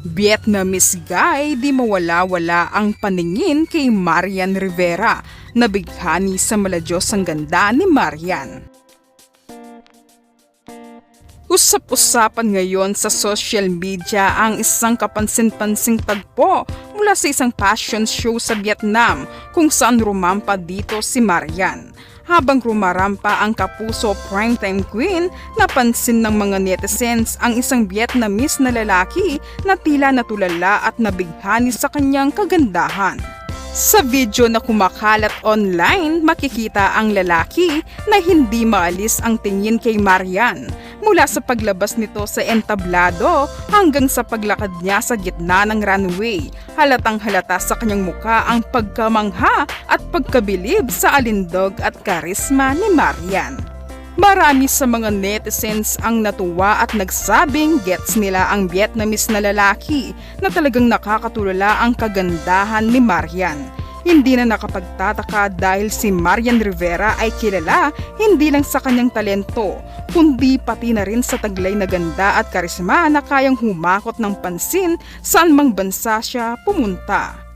Vietnamese guy di mawala-wala ang paningin kay Marian Rivera na bighani sa maladyosang ganda ni Marian. Usap-usapan ngayon sa social media ang isang kapansin-pansing tagpo mula sa isang fashion show sa Vietnam kung saan rumampa dito si Marian. Habang rumarampa ang kapuso primetime queen, napansin ng mga netizens ang isang Vietnamese na lalaki na tila natulala at nabighani sa kanyang kagandahan. Sa video na kumakalat online, makikita ang lalaki na hindi maalis ang tingin kay Marian mula sa paglabas nito sa entablado hanggang sa paglakad niya sa gitna ng runway. Halatang halata sa kanyang muka ang pagkamangha at pagkabilib sa alindog at karisma ni Marian. Marami sa mga netizens ang natuwa at nagsabing gets nila ang Vietnamese na lalaki na talagang nakakatulala ang kagandahan ni Marian. Hindi na nakapagtataka dahil si Marian Rivera ay kilala hindi lang sa kanyang talento, kundi pati na rin sa taglay na ganda at karisma na kayang humakot ng pansin saan mang bansa siya pumunta.